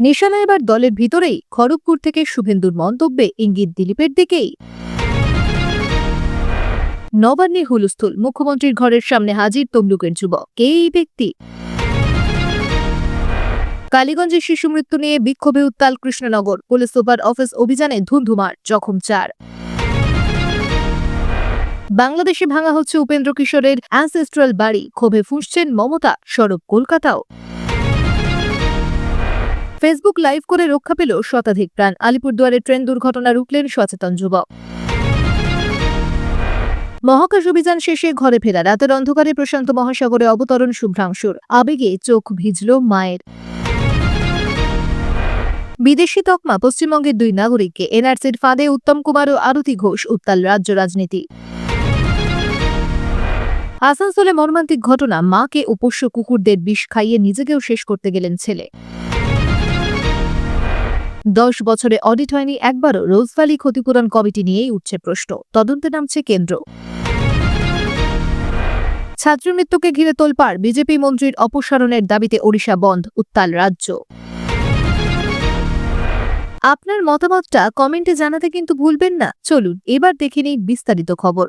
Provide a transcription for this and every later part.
নিশানা এবার দলের ভিতরেই। খড়গপুর থেকে শুভেন্দুর মন্তব্যে ইঙ্গিত দিলীপের দিকেই। নবান্নে হুলস্থুল, মুখ্যমন্ত্রীর ঘরের সামনে হাজির তমলুকের যুবক। কে এই ব্যক্তি? কালীগঞ্জে শিশু মৃত্যু নিয়ে বিক্ষোভে উত্তাল কৃষ্ণনগর। পুলিশ সুপার অফিস অভিযানে ধুন্ধুমার, জখম চার। বাংলাদেশে ভাঙা হচ্ছে উপেন্দ্র কিশোরের অ্যানসেস্ট্রাল বাড়ি। ক্ষোভে ফুঁসছেন মমতা, সরব কলকাতাও। ফেসবুক লাইভ করে রক্ষা পেল শতাধিক প্রাণ। আলিপুরদুয়ারে ট্রেন দুর্ঘটনা রুখলেন সচেতন যুবক। মহাকাশ অভিযান শেষে ঘরে ফেরা রাতের অন্ধকারে প্রশান্ত মহাসাগরে অবতরণ শুভ্রাংশুর। আবেগে চোখ ভিজল মায়ের। বিদেশি তকমা, পশ্চিমবঙ্গের দুই নাগরিককে এনআরসির ফাঁদে উত্তম কুমার ও আরতি ঘোষ উত্তাল রাজ্য রাজনীতি। আসানসোলে মর্মান্তিক ঘটনা, মাকে ও পোষ্য কুকুরদের বিষ খাইয়ে নিজেকেও শেষ করতে গেলেন ছেলে। দশ বছরে অডিট হয়নি একবারও রোজভ্যালি ক্ষতিপূরণ কমিটি নিয়েই উঠছে প্রশ্ন। তদন্তে নামছে কেন্দ্র। ছাত্রমৃত্যুকে ঘিরে তোলপাড়, বিজেপি মন্ত্রীর অপসারণের দাবিতে ওড়িশা বন্ধ, উত্তাল রাজ্য। আপনার মতামতটা কমেন্টে জানাতে কিন্তু ভুলবেন না। চলুন, এবার দেখে নিই বিস্তারিত খবর।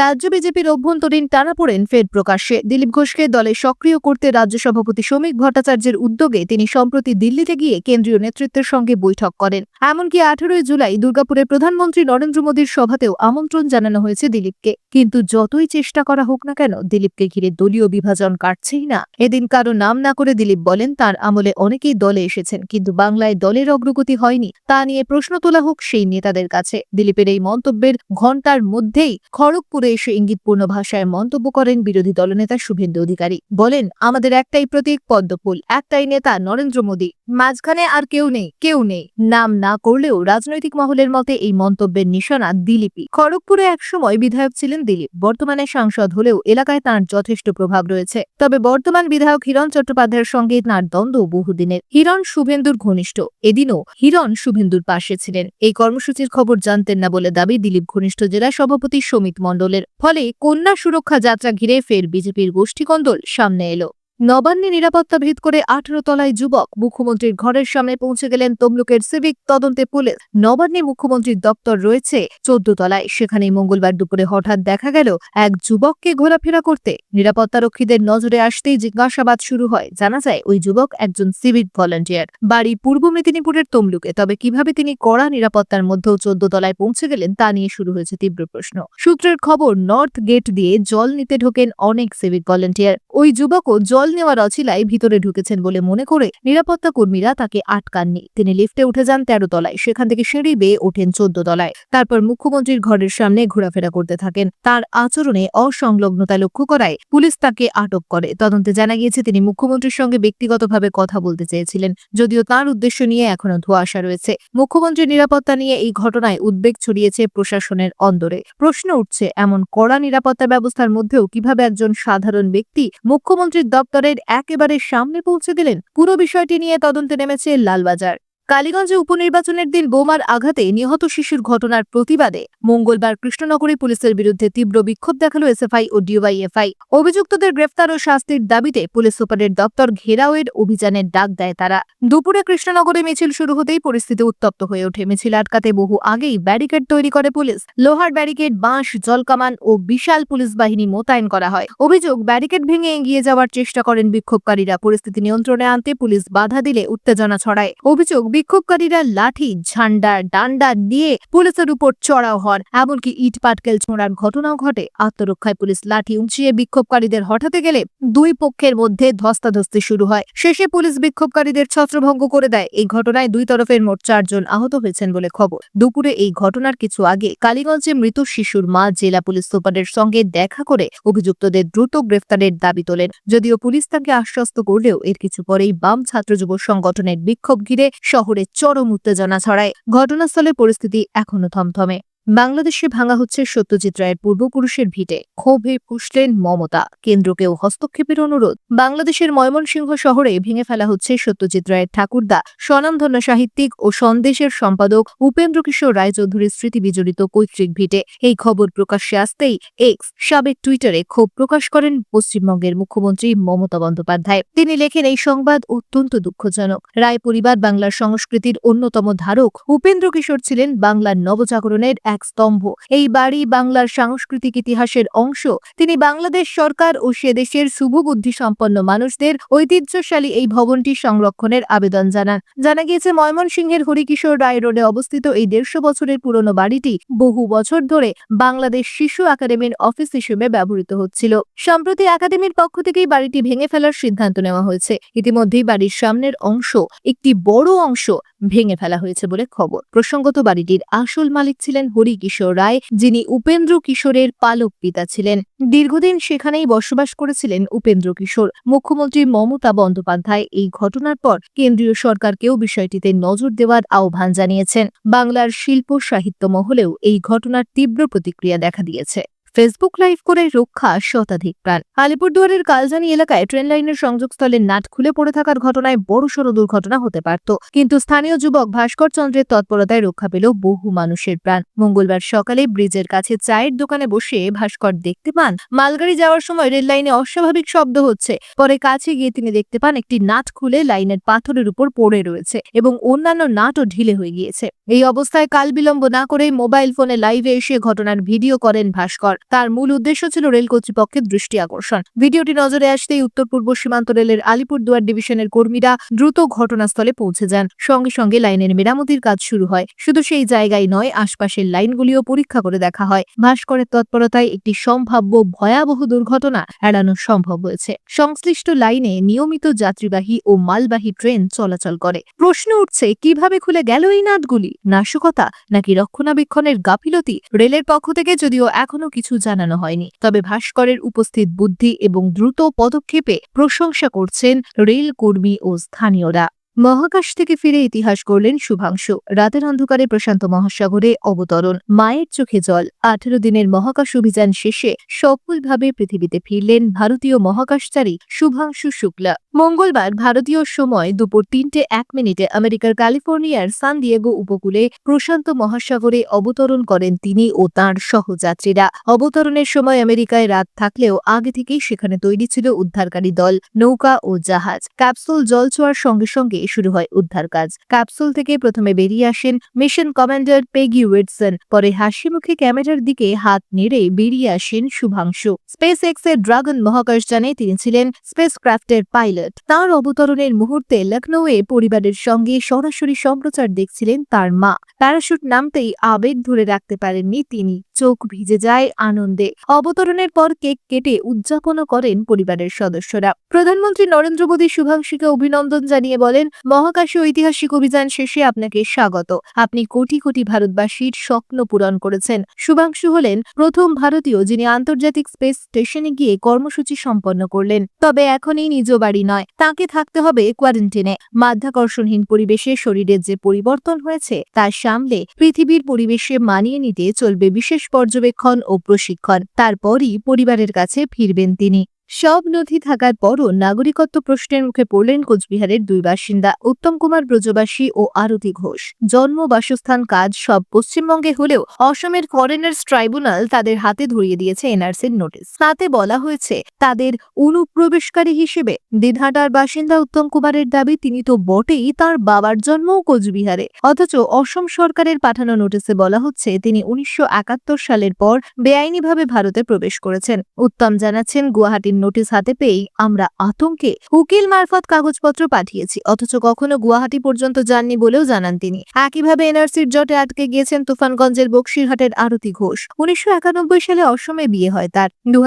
রাজ্য বিজেপির অভ্যন্তরীণ টানাপোড়েন ফের প্রকাশ্যে। দিলীপ ঘোষকে দলে সক্রিয় করতে রাজ্য সভাপতি শ্রমিক ভট্টাচার্যের উদ্যোগে তিনি সম্প্রতি দিল্লিতে গিয়ে কেন্দ্রীয় নেতৃত্বের সঙ্গে বৈঠক করেন। এমনকি আঠারোই জুলাই দুর্গাপুরে প্রধানমন্ত্রী নরেন্দ্র মোদীর সভাতেও আমন্ত্রণ জানানো হয়েছে দিলীপকে। কিন্তু যতই চেষ্টা করা হোক না কেন, দিলীপকে ঘিরে দলীয় বিভাজন কাটছেই না। এদিন কারও নাম না করে দিলীপ বলেন, তার আমলে অনেকেই দলে এসেছেন, কিন্তু বাংলায় দলের অগ্রগতি হয়নি, তা নিয়ে প্রশ্ন তোলা হোক সেই নেতাদের কাছে। দিলীপের এই মন্তব্যের ঘণ্টার মধ্যেই খড়গপুরে এসে ইঙ্গিতপূর্ণ ভাষায় মন্তব্য করেন বিরোধী দলনেতা শুভেন্দু অধিকারী। বলেন, আমাদের একটাই প্রতীক পদ্মফুল, একটাই নেতা নরেন্দ্র মোদী। মাঝখানে আর কেউ নেই কেউ নেই। নাম না করলেও রাজনৈতিক মহলের মতে এই মন্তব্যের নিশানা দিলীপই। খড়গপুরে একসময় বিধায়ক ছিলেন দিলীপ। বর্তমানে সাংসদ হলেও এলাকায় তাঁর যথেষ্ট প্রভাব রয়েছে। তবে বর্তমান বিধায়ক হিরণ চট্টোপাধ্যায়ের সঙ্গে তাঁর দ্বন্দ্ব বহুদিনের। হিরণ শুভেন্দুর ঘনিষ্ঠ। এদিনও হিরণ শুভেন্দুর পাশে ছিলেন। এই কর্মসূচির খবর জানতেন না বলে দাবি দিলীপ ঘনিষ্ঠ জেলা সভাপতি সমিত মণ্ডলের ফলে কন্যা সুরক্ষা যাত্রা ঘিরে ফের বিজেপির গোষ্ঠীকন্দল সামনে এলো। নবান্নে নিরাপত্তা ভেদ করে আঠারো তলায় যুবক মুখ্যমন্ত্রীর ঘরের সামনে পৌঁছে গেলেন তমলুকের সিভিক তদন্তে পুলিশ। নবান্নে মুখ্যমন্ত্রীর দপ্তর রয়েছে চোদ্দ তলায়। সেখানে মঙ্গলবার দুপুরে হঠাৎ দেখা গেল এক যুবককে ঘোরাফেরা করতে। নিরাপত্তারক্ষীদের নজরে আসতেই জিজ্ঞাসাবাদ শুরু হয়। জানা যায়, ওই যুবক একজন সিভিক ভলান্টিয়ার। বাড়ি পূর্ব মেদিনীপুরের তমলুকে। তবে কীভাবে তিনি কড়া নিরাপত্তার মধ্যেও চোদ্দ তলায় পৌঁছে গেলেন তা নিয়ে শুরু হয়েছে তীব্র প্রশ্ন। সূত্রের খবর, নর্থ গেট দিয়ে জল নিতে ঢোকেন অনেক সিভিক ভলান্টিয়ার। ওই যুবকও জল নেওয়ার অছিলায় ভিতরে ঢুকেছেন বলে মনে করে নিরাপত্তা কর্মীরা তাকে আটকাননি। তিনি লিফটে উঠে যান তেরো তলায়। সেখান থেকে সিঁড়ি বেয়ে ওঠেন চোদ্দ তলায়। তারপর মুখ্যমন্ত্রীর ঘরের সামনে ঘোরাফেরা করতে থাকেন। তার আচরণে অসংলগ্নতা লক্ষ্য করায় পুলিশ তাকে আটক করে। তদন্তে জানা গিয়েছে, তিনি মুখ্যমন্ত্রীর সঙ্গে ব্যক্তিগতভাবে কথা বলতে চেয়েছিলেন, যদিও তার উদ্দেশ্য নিয়ে এখনও ধোঁয়াশা রয়েছে। মুখ্যমন্ত্রীর নিরাপত্তা নিয়ে এই ঘটনায় উদ্বেগ ছড়িয়েছে প্রশাসনের অন্দরে। প্রশ্ন উঠছে, এমন কড়া নিরাপত্তা ব্যবস্থার মধ্যেও কীভাবে একজন সাধারণ ব্যক্তি মুখ্যমন্ত্রীর দপ্তরের একেবারে সামনে পৌঁছে দিলেন। পুরো বিষয়টি নিয়ে তদন্তে নেমেছে লালবাজার। কালীগঞ্জে উপনির্বাচনের দিন বোমার আঘাতে নিহত শিশুর ঘটনার প্রতিবাদে মঙ্গলবার কৃষ্ণনগরী পুলিশের বিরুদ্ধে তীব্র বিক্ষোভ দেখাল এসএফআই ও ডিওয়াইএফআই। অভিযুক্তদের গ্রেফতার ও শাস্তির দাবিতে পুলিশ সুপারের দপ্তর ঘেরাওয়ের অভিযানের ডাক দেয় তারা। দুপুরে কৃষ্ণনগরে মিছিল শুরু হতেই পরিস্থিতি উত্তপ্ত হয়ে ওঠে। মিছিল আটকাতে বহু আগেই ব্যারিকেড তৈরি করে পুলিশ। লোহার ব্যারিকেড, বাঁশ, জলকামান ও বিশাল পুলিশ বাহিনী মোতায়েন করা হয়। অভিযোগ, ব্যারিকেড ভেঙে এগিয়ে যাওয়ার চেষ্টা করেন বিক্ষোভকারীরা। পরিস্থিতি নিয়ন্ত্রণে আনতে পুলিশ বাধা দিলে উত্তেজনা ছড়ায়। অভিযোগ বিক্ষোভকারীরা লাঠি, ঝান্ডা, ডান্ডা দিয়ে পুলিশের উপর চড়াও হন। এমনকি ইট পাটকেল ছোঁড়ার ঘটনাও ঘটে। আত্মরক্ষায় পুলিশ লাঠি উঁচিয়ে বিক্ষোভকারীদের হঠাতে গেলে দুই পক্ষের মধ্যে ধস্তাধস্তি শুরু হয়। শেষে পুলিশ বিক্ষোভকারীদের ছত্রভঙ্গ করে দেয়। এই ঘটনায় দুই তরফের মোট চারজন আহত হয়েছেন বলে খবর। দুপুরে এই ঘটনার কিছু আগে কালীগঞ্জে মৃত শিশুর মা জেলা পুলিশ সুপারের সঙ্গে দেখা করে অভিযুক্তদের দ্রুত গ্রেফতারের দাবি তোলেন। যদিও পুলিশ তাকে আশ্বস্ত করলেও এর কিছু পরেই বাম ছাত্র যুব সংগঠনের বিক্ষোভ ঘিরে শহরে চরম উত্তেজনা ছড়ায়। ঘটনাস্থলে পরিস্থিতি এখনও থমথমে। বাংলাদেশে ভাঙা হচ্ছে সত্যজিৎ রায়ের পূর্বপুরুষের ভিটে। ক্ষোভে ফুসলেন মমতা। কেন্দ্রকেও হস্তক্ষেপের অনুরোধ। বাংলাদেশের ময়মনসিংহ শহরে ভেঙে ফেলা হচ্ছে সত্যজিৎ রায়ের ঠাকুরদা, স্বনামধন্য সাহিত্যিক ও সন্দেশের সম্পাদক উপেন্দ্র কিশোর রায়চৌধুরীর স্মৃতি বিজড়িত পৈতৃক ভিটে। এই খবর প্রকাশ্যে আসতেই এক্স সাবেক টুইটারে ক্ষোভ প্রকাশ করেন পশ্চিমবঙ্গের মুখ্যমন্ত্রী মমতা বন্দ্যোপাধ্যায়। তিনি লেখেন, এই সংবাদ অত্যন্ত দুঃখজনক। রায় পরিবার বাংলার সংস্কৃতির অন্যতম ধারক উপেন্দ্র কিশোর ছিলেন বাংলার নবজাগরণের এক স্তম্ভ। এই বাড়ি বাংলার সাংস্কৃতিক ইতিহাসের অংশ। তিনি বাংলাদেশ সরকার ও সে দেশের শুভবুদ্ধি সম্পন্ন মানুষদের ঐতিহ্যশালী এই ভবনটি সংরক্ষণের আবেদন জানান। জানা গিয়েছে, ময়মনসিংহের হরিকিশোর রায় রোডে অবস্থিত এই দেড়শো বছরের পুরনো বাড়িটি বহু বছর ধরে বাংলাদেশ শিশু একাডেমির অফিস হিসেবে ব্যবহৃত হচ্ছিল। সম্প্রতি একাডেমির পক্ষ থেকেই বাড়িটি ভেঙে ফেলার সিদ্ধান্ত নেওয়া হয়েছে। ইতিমধ্যেই বাড়ির সামনের অংশ, একটি বড় অংশ, ভেঙে ফেলা হয়েছে বলে খবর। প্রসঙ্গত, বাড়িটির আসল মালিক ছিলেন হরি কিশোর রায়, যিনি উপেন্দ্র কিশোরের পালক পিতা ছিলেন। দীর্ঘদিন সেখানেই বসবাস করেছিলেন উপেন্দ্র কিশোর। মুখ্যমন্ত্রী মমতা বন্দ্যোপাধ্যায় এই ঘটনার পর কেন্দ্রীয় সরকারকেও বিষয়টিতে নজর দেওয়ার আহ্বান জানিয়েছেন। বাংলার শিল্প সাহিত্য মহলেও এই ঘটনার তীব্র প্রতিক্রিয়া দেখা দিয়েছে। ফেসবুক লাইভ করে রক্ষা শতাধিক প্রাণ। আলিপুরদুয়ারের কালজানি এলাকায় ট্রেন লাইনের সংযোগস্থলে নাট খুলে পড়ে থাকার ঘটনায় বড়সড় দুর্ঘটনা হতে পারত। কিন্তু স্থানীয় যুবক ভাস্কর চন্দ্রের তৎপরতায় রক্ষা পেল বহু মানুষের প্রাণ। মঙ্গলবার সকালে ব্রিজের কাছে চায়ের দোকানে বসে ভাস্কর দেখতে পান, মালগাড়ি যাওয়ার সময় রেল লাইনে অস্বাভাবিক শব্দ হচ্ছে। পরে কাছে গিয়ে তিনি দেখতে পান একটি নাট খুলে লাইনের পাথরের উপর পড়ে রয়েছে এবং অন্যান্য নাটও ঢিলে হয়ে গিয়েছে। এই অবস্থায় কাল বিলম্ব না করে মোবাইল ফোনে লাইভে এসে ঘটনার ভিডিও করেন ভাস্কর। তার মূল উদ্দেশ্য ছিল রেল কর্তৃপক্ষের দৃষ্টি আকর্ষণ। ভিডিওটি নজরে আসতেই উত্তর পূর্ব সীমান্ত রেলের আলিপুরদুয়ার ডিভিশনের কর্মীরা দ্রুত ঘটনাস্থলে পৌঁছে যান। সঙ্গে সঙ্গে লাইনের মেরামতির কাজ শুরু হয়। শুধু সেই জায়গায় নয়, আশপাশের লাইনগুলিও পরীক্ষা করে দেখা হয়। ভাস্করের তৎপরতায় একটি সম্ভাব্য ভয়াবহ দুর্ঘটনা এড়ানো সম্ভব হয়েছে। সংশ্লিষ্ট লাইনে নিয়মিত যাত্রীবাহী ও মালবাহী ট্রেন চলাচল করে। প্রশ্ন উঠছে, কীভাবে খুলে গেল এই নাটগুলি নাশকতা নাকি রক্ষণাবেক্ষণের গাফিলতি? রেলের পক্ষ থেকে যদিও এখনও কিছু জানানো হয়নি। তবে ভাস্করের উপস্থিত বুদ্ধি এবং দ্রুত পদক্ষেপে প্রশংসা করছেন রেল কর্মী ও স্থানীয়রা। মহাকাশ থেকে ফিরে ইতিহাস করলেন শুভাংশু। রাতের অন্ধকারে প্রশান্ত মহাসাগরে অবতরণ, মায়ের চোখে জল। আঠেরো দিনের মহাকাশ অভিযান শেষে সফলভাবে পৃথিবীতে ফিরলেন ভারতীয় মহাকাশচারী শুভাংশু শুক্লা। মঙ্গলবার ভারতীয় সময় দুপুর তিনটে এক মিনিটে আমেরিকার ক্যালিফোর্নিয়ার সান দিয়েগো উপকূলে প্রশান্ত মহাসাগরে অবতরণ করেন তিনি ও তাঁর সহযাত্রীরা। অবতরণের সময় আমেরিকায় রাত থাকলেও আগে থেকেই সেখানে তৈরি ছিল উদ্ধারকারী দল, নৌকা ও জাহাজ। ক্যাপসুল জল ছোঁয়ার সঙ্গে সঙ্গে শুরু হয় উদ্ধার কাজ। ক্যাপসুল থেকে প্রথমে বেরিয়ে আসেন মিশন কমান্ডার পেগি উইটসন, পরে হাসি মুখে ক্যামেরার দিকে হাত নেড়ে বেরিয়ে আসেন শুভাংশু। স্পেস এক্সের ড্রাগন মহাকাশযানে তিনি ছিলেন স্পেস ক্রাফটের পাইলট। তার অবতরণের মুহূর্তে লখনৌয়ে পরিবারের সঙ্গে সরাসরি সম্প্রচার দেখছিলেন তার মা। প্যারাশুট নামতেই আবেগ ধরে রাখতে পারেননি তিনি। চোখ ভিজে যায় আনন্দে। অবতরণের পর কেক কেটে উদযাপনও করেন পরিবারের সদস্যরা। প্রধানমন্ত্রী নরেন্দ্র মোদী শুভাংশীকে অভিনন্দন জানিয়ে বলেন মহাকাশে ঐতিহাসিক অভিযান শেষে আপনাকে স্বাগত। আপনি কোটি কোটি ভারতবাসীর স্বপ্ন পূরণ করেছেন। শুভাংশু হলেন প্রথম ভারতীয় যিনি আন্তর্জাতিক স্পেস স্টেশনে গিয়ে কর্মসূচি সম্পন্ন করলেন। তবে এখনই নিজ বাড়ি নয়, তাকে থাকতে হবে কোয়ারেন্টিনে। মাধ্যাকর্ষণহীন পরিবেশে শরীরের যে পরিবর্তন হয়েছে, তা সামলে পৃথিবীর পরিবেশে মানিয়ে নিতে চলবে বিশেষ পর্যবেক্ষণ ও প্রশিক্ষণ। তারপরই পরিবারের কাছে ফিরবেন তিনি। সব নথি থাকার পরও নাগরিকত্ব প্রশ্নের মুখে পড়লেন কোচবিহারের দুই বাসিন্দা উত্তম কুমার ব্রজবাসী ও আরতি ঘোষ। জন্ম, বাসস্থান, কাজ সব পশ্চিমবঙ্গে হলেও অসমের ফরেনার্স ট্রাইব্যুনাল তাদের হাতে ধরিয়ে দিয়েছে এনআরসির নোটিশ। তাতে বলা হয়েছে, তাদের অনুপ্রবেশকারী হিসেবে দিনহাটার বাসিন্দা উত্তম কুমারের দাবি, তিনি তো বটেই তার বাবার জন্মও কোচবিহারে। অথচ অসম সরকারের পাঠানো নোটিসে বলা হচ্ছে, তিনি উনিশশো একাত্তর সালের পর বেআইনিভাবে ভারতে প্রবেশ করেছেন। উত্তম জানাচ্ছেন, গুয়াহাটির নোটিশ হাতে পেয়েই আমরা আতঙ্কে উকিল মারফত কাগজপত্র পাঠিয়েছি, অথচ কখনো গুয়াহাটি পর্যন্ত যাননি বলেও জানান তিনি। একইভাবে এনআরসির জটে আটকে গিয়েছেন তুফানগঞ্জের বক্সিরহাটের আরতি ঘোষ। উনিশশো একানব্বই সালে অসমে বিয়ে হয় তার। দু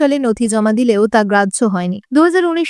সালে নথি জমা দিলেও তা গ্রাহ্য হয়নি। দু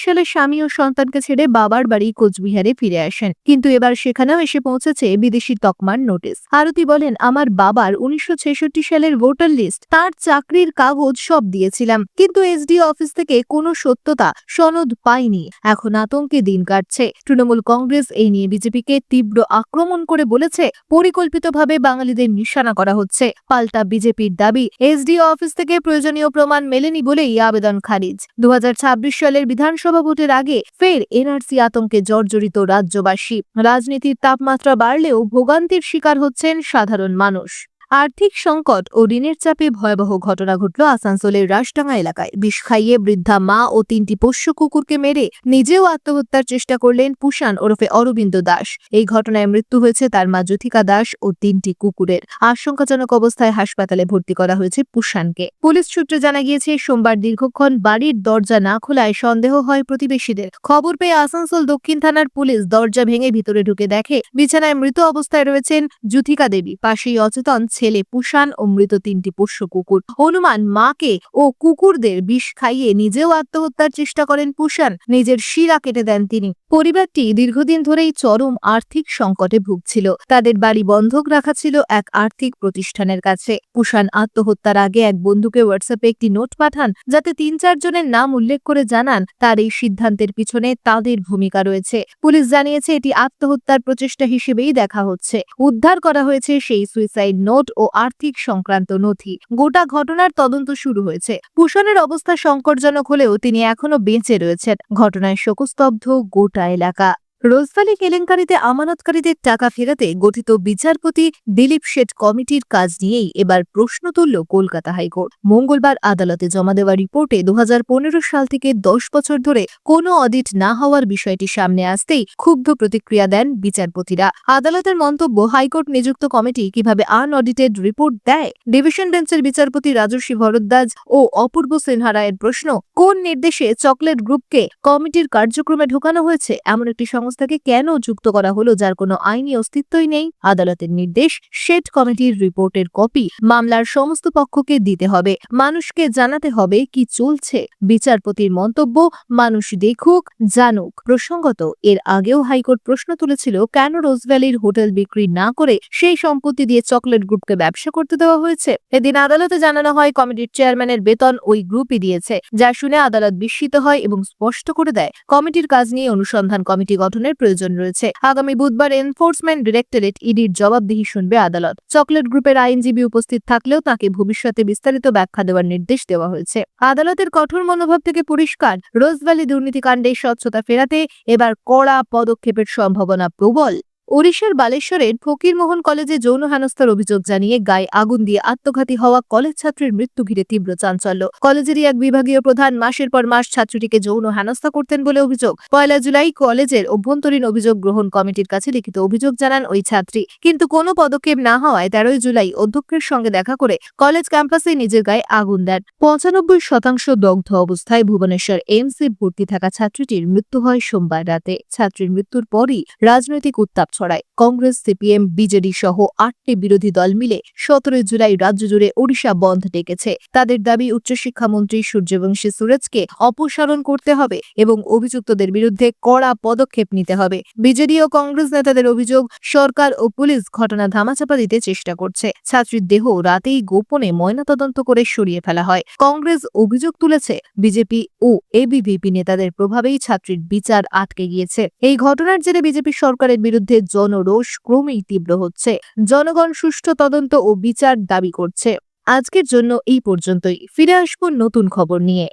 সালে স্বামী ও সন্তানকে ছেড়ে বাবার বাড়ি কোচবিহারে ফিরে আসেন। কিন্তু এবার সেখানেও এসে পৌঁছেছে বিদেশি তকমার নোটিশ। আরতি বলেন, আমার বাবার উনিশশো ছেষট্টি সালের ভোটার লিস্ট, তার চাকরির কাগজ সব দিয়েছিলাম। কিন্তু এসডি অফিস থেকে কোনো সত্যতা সনদ পায়নি। এখন আতঙ্কে দিন কাটছে। তৃণমূল কংগ্রেস এই নিয়ে বিজেপিকে তীব্র আক্রমণ করে বলেছে, পরিকল্পিতভাবে বাঙালিদের নিশানা করা হচ্ছে। পাল্টা বিজেপির দাবি এসডিও অফিস থেকে প্রয়োজনীয় প্রমাণ মেলেনি বলেই আবেদন খারিজ। দু হাজার ছাব্বিশ সালের বিধানসভা ভোটের আগে ফের এনআরসি আতঙ্কে জর্জরিত রাজ্যবাসী। রাজনীতির তাপমাত্রা বাড়লেও ভোগান্তির শিকার হচ্ছেন সাধারণ মানুষ। আর্থিক সংকট ও ঋণের চাপে ভয়াবহ ঘটনা ঘটল আসানসোলের রাজডাঙ্গা এলাকায়। বিষ খাইয়ে বৃদ্ধা মা ও তিনটি পোষ্য কুকুরকে মেরে নিজেও আত্মহত্যার চেষ্টা করলেন পুষান ওরফে অরবিন্দ দাস। এই ঘটনায় মৃত্যু হয়েছে তার মা জ্যোথিকা দাস ও তিনটি কুকুরের। আশঙ্কাজনক অবস্থায় হাসপাতালে ভর্তি করা হয়েছে পুষানকে পুলিশ সূত্রে জানা গিয়েছে, সোমবার দীর্ঘক্ষণ বাড়ির দরজা না খোলায় সন্দেহ হয় প্রতিবেশীদের। খবর পেয়ে আসানসোল দক্ষিণ থানার পুলিশ দরজা ভেঙে ভিতরে ঢুকে দেখে বিছানায় মৃত অবস্থায় রয়েছেন জ্যোথিকা দেবী। পাশেই অচেতন ছেলে পুষান ও মৃত তিনটি পোষ্য কুকুর। হনুমান মাকে ও কুকুরদের বিষ খাইয়ে নিজেও আত্মহত্যার চেষ্টা করেন পুষান। নিজের শিরা কেটে দেন তিনি। পরিবারটি দীর্ঘদিন ধরেই চরম আর্থিক সংকটে ভুগছিল। তাদের বাড়ি বন্ধক রাখা ছিল এক আর্থিক প্রতিষ্ঠানের কাছে। পুষান আত্মহত্যার আগে এক বন্ধুকে হোয়াটসঅ্যাপে একটি নোট পাঠান, যাতে তিন চারজনের নাম উল্লেখ করে জানান তার এই সিদ্ধান্তের পিছনে তাদের ভূমিকা রয়েছে। পুলিশ জানিয়েছে, এটি আত্মহত্যার প্রচেষ্টা হিসেবেই দেখা হচ্ছে। উদ্ধার করা হয়েছে সেই সুইসাইড নোট। ও আর্থিক সংক্রান্ত নথি। গোটা ঘটনার তদন্ত শুরু হয়েছে। ভূষণের অবস্থা সংকটজনক হলেও তিনি এখনও বেঁচে রয়েছেন। ঘটনায় শোকস্তব্ধ গোটা এলাকা। রোজভ্যালি কেলেঙ্কারিতে, আমানতকারীদের টাকা ফেরাতে গঠিত বিচারপতি দিলীপ শেঠ কমিটির কাজ নিয়েই এবার প্রশ্ন তুলল কলকাতা হাইকোর্ট। মঙ্গলবার আদালতে জমা দেওয়া রিপোর্টে দু হাজার পনেরো সাল থেকে দশ বছর ধরে কোনো অডিট না হওয়ার বিষয়টি সামনে আসতেই ক্ষুব্ধ প্রতিক্রিয়া দেন বিচারপতিরা। আদালতের মন্তব্য, হাইকোর্ট নিযুক্ত কমিটি কীভাবে আনঅডিটেড রিপোর্ট দেয়? ডিভিশন বেঞ্চের বিচারপতি রাজস্বী ভরদ্বাজ ও অপূর্ব সিনহা রায়ের প্রশ্ন, কোন নির্দেশে চকলেট গ্রুপকে কমিটির কার্যক্রমে ঢোকানো হয়েছে? এমন একটি সংস্থাকে কেন যুক্ত করা হলো যার কোনো আইনি অস্তিত্বই নেই, আদালতের নির্দেশ, শেড কমিটির রিপোর্টের কপি, মামলার সমস্ত পক্ষকে দিতে হবে, মানুষকে জানাতে হবে কি চলছে, বিচারপতির মন্তব্য, মানুষ দেখুক, জানুক। প্রসঙ্গত, এর আগেও হাইকোর্ট প্রশ্ন তুলেছিল কেন রোজভ্যালির হোটেল বিক্রি না করে সেই সম্পত্তি দিয়ে চকলেট গ্রুপকে ব্যবসা করতে দেওয়া হয়েছে? এদিন আদালতে জানানো হয়, কমিটির চেয়ারম্যানের বেতন ওই গ্রুপই দিয়েছে, যা শুনে আদালত বিস্মিত হয় এবং স্পষ্ট করে দেয়, কমিটির কাজ নিয়ে অনুসন্ধান কমিটি গঠনের প্রয়োজন রয়েছে। আগামী বুধবার এনফোর্সমেন্ট ডিরেক্টরেট ইডির জবাবদিহি শুনবে আদালত। চকলেট গ্রুপের আইনজীবী উপস্থিত থাকলেও তাকে ভবিষ্যতে বিস্তারিত ব্যাখ্যা দেওয়ার নির্দেশ দেওয়া হয়েছে। আদালতের কঠোর মনোভাব থেকে পরিষ্কার, রোজভ্যালি দুর্নীতিকাণ্ডে স্বচ্ছতা ফেরাতে এবার কড়া পদক্ষেপের সম্ভাবনা প্রবল। ওড়িশার বালেশ্বরের ফকিরমোহন কলেজে যৌন হেনস্থার অভিযোগ জানিয়ে গায়ে আগুন দিয়ে আত্মঘাতী হওয়া কলেজ ছাত্রীর মৃত্যু ঘিরে তীব্র চাঞ্চল্য। কলেজেরই এক বিভাগীয় প্রধান মাসের পর মাস ছাত্রীটিকে যৌন হেনস্থা করতেন বলে অভিযোগ। পয়লা জুলাই কলেজের অভ্যন্তরীণ অভিযোগ গ্রহণ কমিটির কাছে লিখিত অভিযোগ জানান ওই ছাত্রী। কিন্তু কোনো পদক্ষেপ না হওয়ায় তেরোই জুলাই অধ্যক্ষের সঙ্গে দেখা করে কলেজ ক্যাম্পাসে নিজের গায়ে আগুন দেন। পঁচানব্বই শতাংশ দগ্ধ অবস্থায় ভুবনেশ্বর এইমসে ভর্তি থাকা ছাত্রীটির মৃত্যু হয় সোমবার রাতে। ছাত্রীর মৃত্যুর পরই রাজনৈতিক উত্তাপ ছড়ায়। কংগ্রেস, সিপিএম, বিজেডি সহ আটটি বিরোধী দল মিলে সতেরোই জুলাই রাজ্য জুড়ে ওড়িশা বন্ধ ডেকেছে। তাদের দাবি, উচ্চশিক্ষামন্ত্রী সূর্যবংশী সুরেজকে অপসারণ করতে হবে এবং অভিযুক্তদের বিরুদ্ধে কড়া পদক্ষেপ নিতে হবে। বিজেডি ও কংগ্রেস নেতাদের অভিযোগ, সরকার ও পুলিশ ঘটনা ধামাচাপা দিতে চেষ্টা করছে। ছাত্রীর দেহ রাতেই গোপনে ময়নাতদন্ত করে সরিয়ে ফেলা হয়। কংগ্রেস অভিযোগ তুলেছে, বিজেপি ও এবিভিপি নেতাদের প্রভাবেই ছাত্রীর বিচার আটকে গিয়েছে। এই ঘটনার জেরে বিজেপি সরকারের বিরুদ্ধে জনরোষ ক্রমেই তীব্র হচ্ছে। জনগণ সুষ্ঠু তদন্ত ও বিচার দাবি করছে। আজকের জন্য এই পর্যন্তই। ফিরে আসব নতুন খবর নিয়ে।